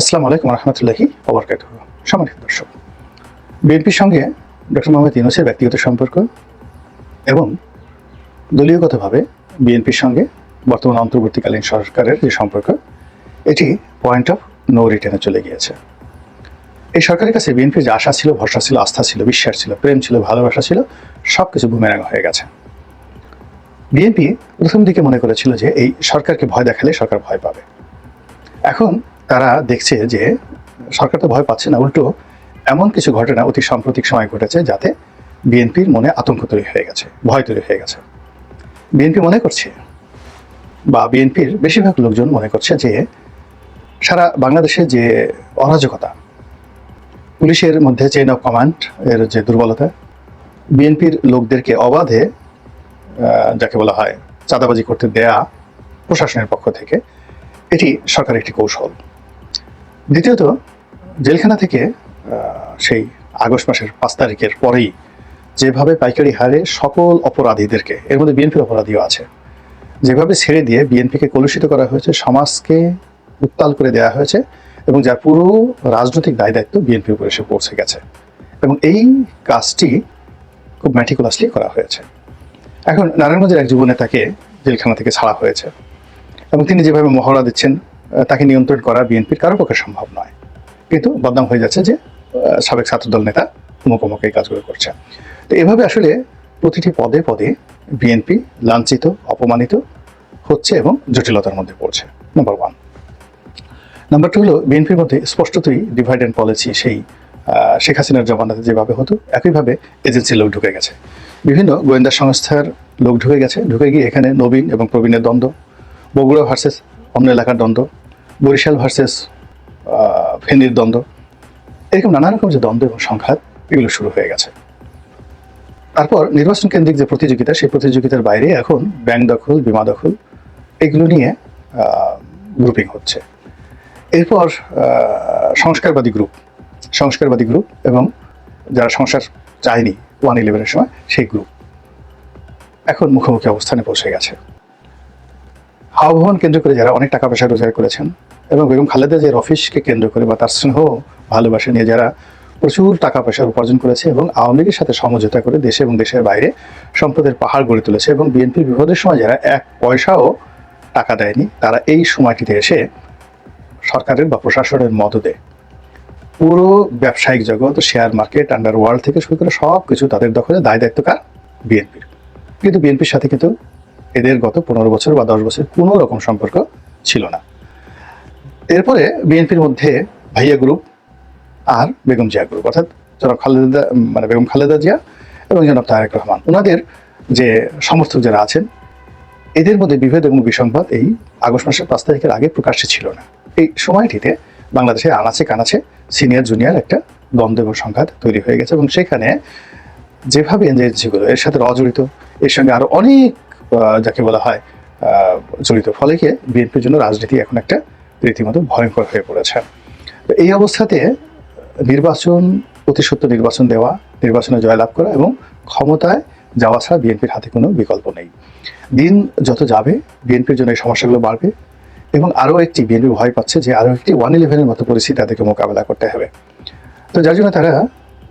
আসসালামু আলাইকুম রহমতুল্লাহি ওবরকাত সম্মানিত দর্শক, বিএনপির সঙ্গে ডক্টর মোহাম্মদ ইউনুসের ব্যক্তিগত সম্পর্ক এবং দলীয়গতভাবে বিএনপির সঙ্গে বর্তমান অন্তর্বর্তীকালীন সরকারের যে সম্পর্ক, এটি পয়েন্ট অফ নো রিটার্নে চলে গিয়েছে। এই সরকারের কাছে বিএনপির যে আশা ছিল, ভরসা ছিল, আস্থা ছিল, বিশ্বাস ছিল, প্রেম ছিল, ভালোবাসা ছিল সব কিছু বুমেরাং হয়ে গেছে। বিএনপি প্রথম দিকে মনে করেছিল যে এই সরকারকে ভয় দেখালে সরকার ভয় পাবে। এখন তারা দেখছে যে সরকার তো ভয় পাচ্ছে না, উল্টো এমন কিছু ঘটনা অতি সাম্প্রতিক সময় ঘটেছে যাতে বিএনপির মনে আতঙ্ক তৈরি হয়ে গেছে, ভয় তৈরি হয়ে গেছে। বিএনপি মনে করছে বা বিএনপির বেশিরভাগ লোকজন মনে করছে যে সারা বাংলাদেশে যে অরাজকতা, পুলিশের মধ্যে চেইন অফ কমান্ড এর যে দুর্বলতা, বিএনপির লোকদেরকে অবাধে যাকে বলা হয় চাঁদাবাজি করতে দেয়া প্রশাসনের পক্ষ থেকে, এটি সরকারের একটি কৌশল। দ্বিতীয়ত, জেলখানা থেকে সেই আগস্ট মাসের পাঁচ তারিখের পরেই যেভাবে পাইকারি হারে সকল অপরাধীদেরকে, এর মধ্যে বিএনপির অপরাধীও আছে, যেভাবে ছেড়ে দিয়ে বিএনপিকে কলুষিত করা হয়েছে, সমাজকে উত্তাল করে দেওয়া হয়েছে এবং যার পুরো রাজনৈতিক দায় দায়িত্ব বিএনপির উপরে এসে পৌঁছে গেছে। এবং এই কাজটি খুব ম্যাটিকুলাসলি করা হয়েছে। এখন নারায়ণগঞ্জের এক যুব নেতাকে জেলখানা থেকে ছাড়া হয়েছে এবং তিনি যেভাবে মহড়া দিচ্ছেন তাকে নিয়ন্ত্রণ করা বিএনপির কারও পক্ষে সম্ভব নয়। কিন্তু বদনাম হয়ে যাচ্ছে যে সাবেক ছাত্রদল নেতা অমুক এই কাজগুলো করছে। তো এভাবে আসলে প্রতিটি পদে পদে বিএনপি লাঞ্ছিত, অপমানিত হচ্ছে এবং জটিলতার মধ্যে পড়ছে। নাম্বার ওয়ান নাম্বার টু হলো, বিএনপির মধ্যে স্পষ্টতই ডিভাইড অ্যান্ড পলিসি সেই শেখ হাসিনার জমানাতে যেভাবে হতো, একইভাবে এজেন্সির লোক ঢুকে গেছে। বিভিন্ন গোয়েন্দা সংস্থার লোক ঢুকে গেছে। ঢুকে গিয়ে এখানে নবীন এবং প্রবীণের দ্বন্দ্ব, বগুড়া ভার্সেস অন্য এলাকার দ্বন্দ্ব বরিশাল ভার্সেস ফেনীর দ্বন্দ্ব। এরকম নানা রকম যে দ্বন্দ্ব এবং সংঘাত, এগুলো শুরু হয়ে গেছে। তারপর নির্বাচন কেন্দ্রিক যে প্রতিযোগিতা, সেই প্রতিযোগিতার বাইরে এখন ব্যাংক দখল, বিমা দখল, এগুলো নিয়ে গ্রুপিং হচ্ছে। এরপর সংস্কারবাদী গ্রুপ সংস্কারবাদী গ্রুপ এবং যারা সংসার চায়নি ওয়ান ইলেভেনের সময়, সেই গ্রুপ এখন মুখোমুখি অবস্থানে পৌঁছে গেছে। হাওয়া ভবন কেন্দ্র করে যারা অনেক টাকা পয়সা রোজগার করেছেন এবং বেগম খালেদা জিয়ার অফিসকে কেন্দ্র করে বা তার স্নেহ, ভালোবাসা নিয়ে যারা প্রচুর টাকা পয়সা উপার্জন করেছে এবং আওয়ামী লীগের সাথে সমঝোতা করে দেশে এবং দেশের বাইরে সম্পদের পাহাড় গড়ে তুলেছে এবং বিএনপির বিপদের সময় যারা এক পয়সাও টাকা দেয়নি, তারা এই সময়টিতে এসে সরকারের বা প্রশাসনের মদদে পুরো ব্যবসায়িক জগৎ শেয়ার মার্কেট আন্ডার ওয়ার্ল্ড থেকে শুরু করে সব কিছু তাদের দখলে। দায় দায়িত্ব কার? বিএনপির। কিন্তু বিএনপির সাথে কিন্তু এদের গত পনেরো বছর বা দশ বছর কোনো রকম সম্পর্ক ছিল না। এরপরে বিএনপির মধ্যে ভাইয়া গ্রুপ আর বেগম জিয়া গ্রুপ, অর্থাৎ জনাব খালেদা মানে বেগম খালেদা জিয়া এবং জনাব তারেক রহমান। ওনাদের যে সমর্থক যারা আছেন, এদের মধ্যে বিভেদ এবং বিসংবাদ এই আগস্ট মাসের পাঁচ তারিখের আগে প্রকাশ্যে ছিল না। এই সময়টিতে বাংলাদেশে আনাচে কানাচে সিনিয়র, জুনিয়র একটা দ্বন্দ্ব এবং সংঘাত তৈরি হয়ে গেছে এবং সেখানে যেভাবে এজেন্সিগুলো এর সাথে অজড়িত, এর সঙ্গে আরও অনেক যাকে বলা হয় জড়িত, ফলে কি বিএনপির জন্য রাজনীতি এখন একটা রীতিমতো ভয়ঙ্কর হয়ে পড়েছে। এই অবস্থাতে নির্বাচন সত্য নির্বাচন দেওয়া, নির্বাচনে জয়লাভ করা এবং ক্ষমতায় যাওয়া ছাড়া বিএনপির হাতে কোনো বিকল্প নেই। দিন যত যাবে, বিএনপির জন্য এই সমস্যাগুলো বাড়বে এবং আরও একটি বিএনপি ভয় পাচ্ছে যে আরও একটি ওয়ান ইলেভেনের মতো পরিস্থিতি তাদেরকে মোকাবেলা করতে হবে। তো যার জন্য তারা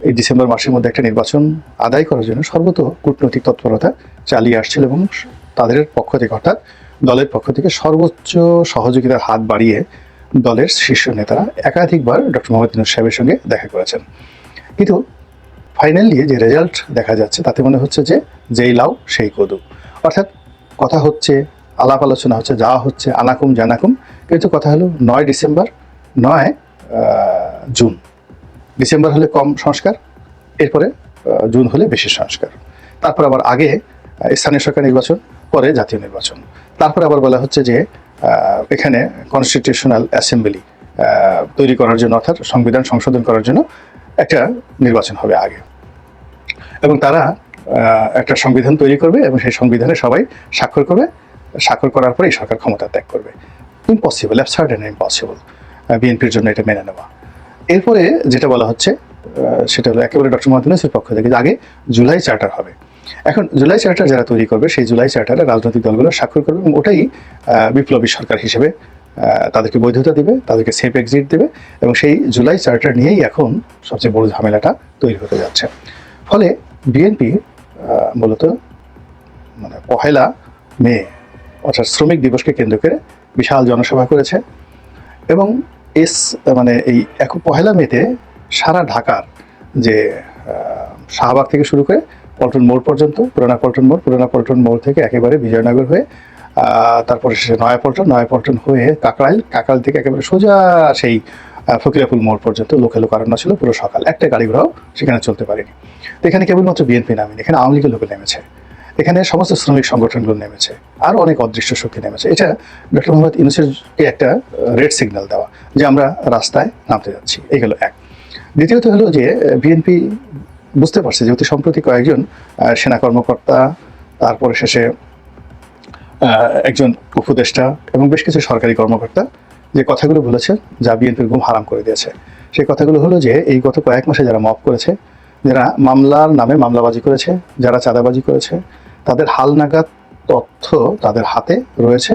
এই ডিসেম্বর মাসের মধ্যে একটা নির্বাচন আদায় করার জন্য সর্বত কূটনৈতিক তৎপরতা চালিয়ে আসছিল এবং তাদের পক্ষ থেকে অর্থাৎ দলের পক্ষ থেকে সর্বোচ্চ সহযোগিতার হাত বাড়িয়ে দলের শীর্ষ নেতারা একাধিকবার ডক্টর মোহাম্মদ ইউনূস সাহেবের সঙ্গে দেখা করেছেন। কিন্তু ফাইনালি যে রেজাল্ট দেখা যাচ্ছে, তাতে মনে হচ্ছে যে যেই লাউ, সেই কদু। অর্থাৎ কথা হচ্ছে, আলাপ আলোচনা হচ্ছে যাওয়া হচ্ছে, আনাকুম জানাকুম। কিন্তু কথা হলো নয় ডিসেম্বর, নয় জুন। ডিসেম্বর হলে কম সংস্কার, এরপরে জুন হলে বেশি সংস্কার। তারপর আবার আগে স্থানীয় সরকার নির্বাচন পরে জাতীয় নির্বাচন। তারপর আবার বলা হচ্ছে যে এখানে কনস্টিটিউশনাল অ্যাসেম্বলি তৈরি করার জন্য অর্থাৎ সংবিধান সংশোধন করার জন্য একটা নির্বাচন হবে আগে। এবং তারা একটা সংবিধান তৈরি করবে এবং সেই সংবিধানে সবাই স্বাক্ষর করবে। স্বাক্ষর করার পরে এই সরকার ক্ষমতা ত্যাগ করবে। ইম্পসিবল অ্যাবসার্ড অ্যান্ড ইম্পসিবল বিএনপির জন্য এটা মেনে নেওয়া। এরপরে যেটা বলা হচ্ছে সেটা হলো একেবারে ডক্টর মোহাম্মদ ইউনূসের পক্ষ থেকে আগে জুলাই চার্টার হবে। এখন জুলাই চার্টার যারা তৈরি করবে, সেই জুলাই চার্টারে রাজনৈতিক দলগুলো স্বাক্ষর করবে এবং ওটাই বিপ্লবী সরকার হিসেবে তাদেরকে বৈধতা দিবে, তাদেরকে সেফ এক্সিট দেবে এবং সেই জুলাই চার্টার নিয়েই এখন সবচেয়ে বড় ঝামেলাটা তৈরি হতে যাচ্ছে। ফলে বিএনপি মূলত মানে পহেলা মে, অর্থাৎ শ্রমিক দিবসকে কেন্দ্র করে বিশাল জনসভা করেছে এবং এস মানে এই এক, পহেলা মেতে সারা ঢাকার যে শাহবাগ থেকে শুরু করে পল্টন মোড় পর্যন্ত, পুরানা পল্টন মোড়, পুরানা পল্টন মোড় থেকে একেবারে বিজয়নগর হয়ে তারপরে শেষে নয়াপল্টন নয়াপল্টন হয়ে কাকরাইল কাকরাইল থেকে একেবারে সোজা সেই ফকিরাপুল মোড় পর্যন্ত লোকে লোক আরণ্য ছিল পুরো সকাল। একটা গাড়ি ঘোড়াও সেখানে চলতে পারেনি। এখানে কেবলমাত্র বিএনপি নামেনি, এখানে আওয়ামী লীগের লোকে নেমেছে। এখানে সমস্ত শ্রমিক সংগঠনগুলো নেমেছে, আর অনেক অদৃশ্য শক্তি নেমেছে। এটা ডক্টর মোহাম্মদ ইউনুসেরকে একটা রেড সিগন্যাল দেওয়া যে আমরা রাস্তায় নামতে যাচ্ছি। এই হলো এক। দ্বিতীয়ত হলো যে বিএনপি বুঝতে পারছে, যেহেতু সম্প্রতি কয়েকজন সেনা কর্মকর্তা, তারপরে শেষে একজন উপদেষ্টা এবং বেশ কিছু সরকারি কর্মকর্তা যে কথাগুলো বলেছে, যা বিএনপির ঘুম হারাম করে দিয়েছে। সেই কথাগুলো হলো যে, এই গত কয়েক মাসে যারা মপ করেছে, যারা মামলার নামে মামলাবাজি করেছে, যারা চাঁদাবাজি করেছে, তাদের হালনাগাদ তথ্য তাদের হাতে রয়েছে।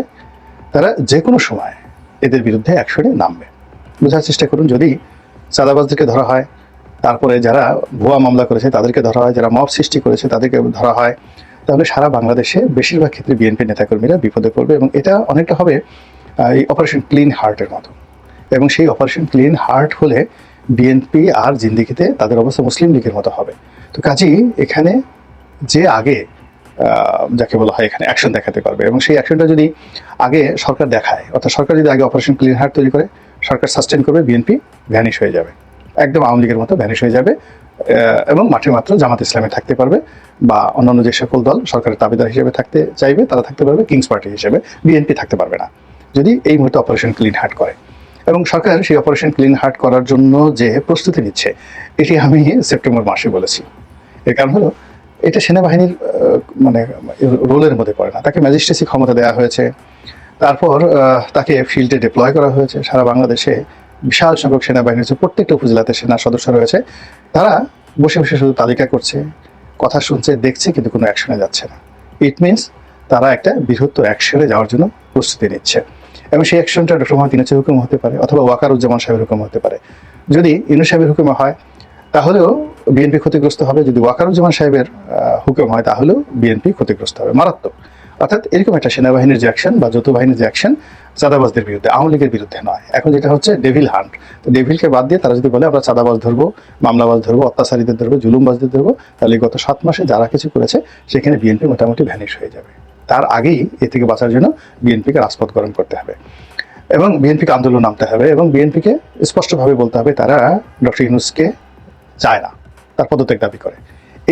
তারা যে কোনো সময় এদের বিরুদ্ধে অ্যাকশনে নামবে। বোঝার চেষ্টা করুন, যদি চাঁদাবাজদেরকে ধরা হয় তারপরে যারা ভুয়া মামলা করেছে, তাদেরকে ধরা হয়, যারা মব সৃষ্টি করেছে, তাদেরকে ধরা হয়। তাহলে সারা বাংলাদেশে বেশিরভাগ ক্ষেত্রে বিএনপি নেতাকর্মীরা বিপদে পড়বে এবং এটা অনেকটা হবে এই অপারেশন ক্লিন হার্টের মতো। এবং সেই অপারেশন ক্লিন হার্ট হলে বিএনপি আর জিন্দিগিতে তাদের অবস্থা মুসলিম লীগের মতো হবে। তো কাজেই এখানে যে আগে যাকে বলা হয় এখানে অ্যাকশন দেখাতে পারবে এবং সেই অ্যাকশনটা যদি আগে সরকার দেখায়, অর্থাৎ সরকার যদি আগে অপারেশন ক্লিন হার্ট তৈরি করে, সরকার সাস্টেন করবে, বিএনপি ভ্যানিশ হয়ে যাবে। একদম আওয়ামী লীগের মতো ভ্যানিশ হয়ে যাবে এবং মাঠে মাত্র জামাত ইসলামে থাকতে পারবে, বা অন্যান্য যে সকল দল সরকারের দাবিদার হিসেবে থাকতে চাইবে, তারা থাকতে পারবে কিংস পার্টি হিসেবে বিএনপি থাকতে পারবে না। যদি এই মুহূর্তে অপারেশন ক্লিন হার্ট করে, এবং সরকার সেই অপারেশন ক্লিন হার্ট করার জন্য যে প্রস্তুতি নিচ্ছে, এটি আমি সেপ্টেম্বর মাসে বলেছি। এর কারণ হলো, এটা সেনাবাহিনীর মানে রোলের মধ্যে পড়ে না। তাকে ম্যাজিস্ট্রেসি ক্ষমতা দেওয়া হয়েছে, তারপর তাকে ফিল্ডে ডিপ্লয় করা হয়েছে, সারা বাংলাদেশে বিশাল সংখ্যক সেনাবাহিনী রয়েছে প্রত্যেকটা উপজেলাতে সেনা সদস্য রয়েছে, তারা বসে বসে শুধু তালিকা করছে, কথা শুনছে, দেখছে, কিন্তু কোনো অ্যাকশনে যাচ্ছে না। ইট মিনস তারা একটা বৃহত্তর অ্যাকশনে যাওয়ার জন্য প্রস্তুতি নিচ্ছে। এবং সেই অ্যাকশনটা ডক্টর মোহাম্মদ ইনুসের হুকুম হতে পারে অথবা ওয়াকারুজ্জামান সাহেবের হুকুম হতে পারে। যদি ইনু সাহেবের হুকুমে হয়, তাহলেও বিএনপি ক্ষতিগ্রস্ত হবে। যদি ওয়াকারুজ্জামান সাহেবের হুকুম হয়, তাহলেও বিএনপি ক্ষতিগ্রস্ত হবে। মারাত্মক। অর্থাৎ এরকম একটা সেনাবাহিনীর যে অ্যাকশন বা যৌথ বাহিনীর যে অ্যাকশন চাঁদাবাজদের বিরুদ্ধে, আওয়ামী লীগের বিরুদ্ধে নয়। এখন যেটা হচ্ছে ডেভিল হান্ট ডেভিলকে বাদ দিয়ে তারা যদি বলে, আমরা চাঁদাবাজ ধরবো, মামলাবাজ ধরবো, অত্যাচারীদের ধরবো, জুলুমবাজদের ধরবো, তাহলে গত সাত মাসে যারা কিছু করেছে, সেখানে বিএনপি মোটামুটি ভ্যানিশ হয়ে যাবে। তার আগেই এ থেকে বাঁচার জন্য বিএনপিকে রাজপথ গরম করতে হবে এবং বিএনপিকে আন্দোলন নামতে হবে এবং বিএনপিকে স্পষ্টভাবে বলতে হবে, তারা ডক্টর ইউনুসকে চায় না, তার পদত্যাগ দাবি করে।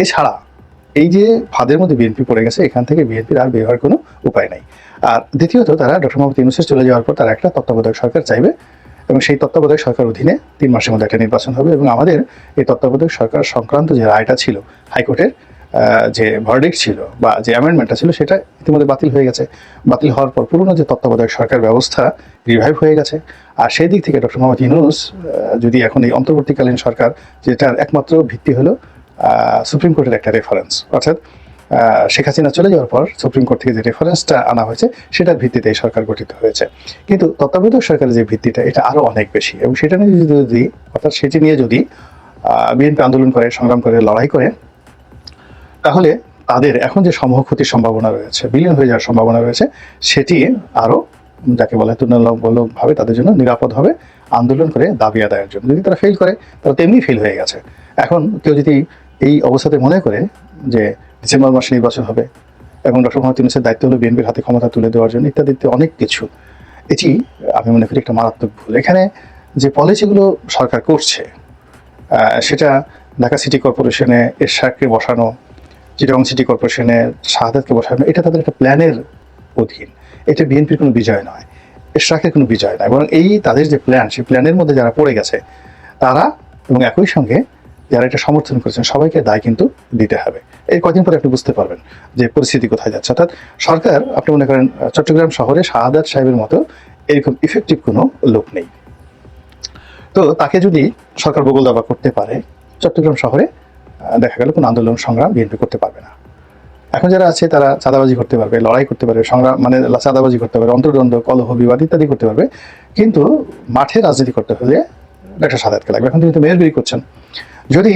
এছাড়া এই যে ফাঁদের মধ্যে বিএনপি পড়ে গেছে, এখান থেকে বিএনপির আর বের হওয়ার কোনো উপায় নাই। আর দ্বিতীয়ত, তারা ডক্টর মোহাম্মদ ইউনুসের চলে যাওয়ার পর তারা একটা তত্ত্বাবধায়ক সরকার চাইবে এবং সেই তত্ত্বাবধায়ক সরকার অধীনে তিন মাসের মধ্যে একটা নির্বাচন হবে এবং আমাদের এই তত্ত্বাবধায়ক সরকার সংক্রান্ত যে রায়টা ছিল, হাইকোর্টের যে ভার্ডিক্ট ছিল বা যে অ্যামেন্ডমেন্টটা ছিল, সেটা ইতিমধ্যে বাতিল হয়ে গেছে। বাতিল হওয়ার পর পুরনো যে তত্ত্বাবধায়ক সরকার ব্যবস্থা রিভাইভ হয়ে গেছে। আর সেই দিক থেকে ডক্টর মোহাম্মদ ইউনুস যদি এখন এই অন্তর্বর্তীকালীন সরকার, যেটার একমাত্র ভিত্তি হলো সুপ্রিম কোর্টের একটা রেফারেন্স অর্থাৎ শেখ হাসিনা চলে যাওয়ার পর সুপ্রিম কোর্ট থেকে যে রেফারেন্সটা আনা হয়েছে, সেটার ভিত্তিতে এই সরকার গঠিত হয়েছে। কিন্তু তত্ত্বাবধায়ক সরকারের যে ভিত্তিটা, এটা আরও অনেক বেশি। এবং সেটা নিয়ে যদি অর্থাৎ সেটি নিয়ে যদি বিএনপি আন্দোলন করে, সংগ্রাম করে, লড়াই করে, তাহলে তাদের এখন যে সমূহ ক্ষতির সম্ভাবনা রয়েছে, বিলীন হয়ে যাওয়ার সম্ভাবনা রয়েছে, সেটি আরও যাকে বলা হয় তুলনামূলকভাবে তাদের জন্য নিরাপদ হবে, আন্দোলন করে দাবি আদায়ের জন্য। যদি তারা ফেল করে, তারা তেমনি ফেল হয়ে গেছে। এখন কেউ যদি এই অবস্থাতে মনে করে যে ডিসেম্বর মাসে নির্বাচন হবে এবং ডক্টর মোহাম্মদ ইউনুসের দায়িত্ব হলো বিএনপির হাতে ক্ষমতা তুলে দেওয়ার জন্য ইত্যাদি ইত্যাদি অনেক কিছু। এটি আমি মনে করি একটা মারাত্মক ভুল। এখানে যে পলিসিগুলো সরকার করছে সেটা ঢাকা সিটি কর্পোরেশনে এরশাককে বসানো, চিটাগং সিটি কর্পোরেশনে শাহাদাতকে বসানো, এটা তাদের একটা প্ল্যানের অধীন। এটা বিএনপির কোনো বিজয় নয় এরশাকের কোনো বিজয় নয়। বরং এই তাদের যে প্ল্যান, সেই প্ল্যানের মধ্যে যারা পড়ে গেছে, তারা এবং একই সঙ্গে যারা এটা সমর্থন করেছেন, সবাইকে দায় কিন্তু দিতে হবে। এই কদিন পরে আপনি বুঝতে পারবেন যে পরিস্থিতি কোথায় যাচ্ছে। অর্থাৎ সরকার, আপনি মনে করেন চট্টগ্রাম শহরে শাহাদাত সাহেবের মতো এরকম ইফেক্টিভ কোনো লোক নেই। তো তাকে যদি সরকার বগল দাবা করতে পারে, চট্টগ্রাম শহরে দেখা গেল কোনো আন্দোলন সংগ্রাম বিএনপি করতে পারবে না। এখন যারা আছে, তারা চাঁদাবাজি করতে পারবে, লড়াই করতে পারবে, সংগ্রাম মানে চাঁদাবাজি করতে পারবে, অন্তর্দ্বন্দ্ব, কলহ, বিবাদ ইত্যাদি করতে পারবে। কিন্তু মাঠে রাজনীতি করতে হলে ডক্টর সাদাতকে লাগবে। এখন তিনি তো মেয়রগিরি করছেন। যদি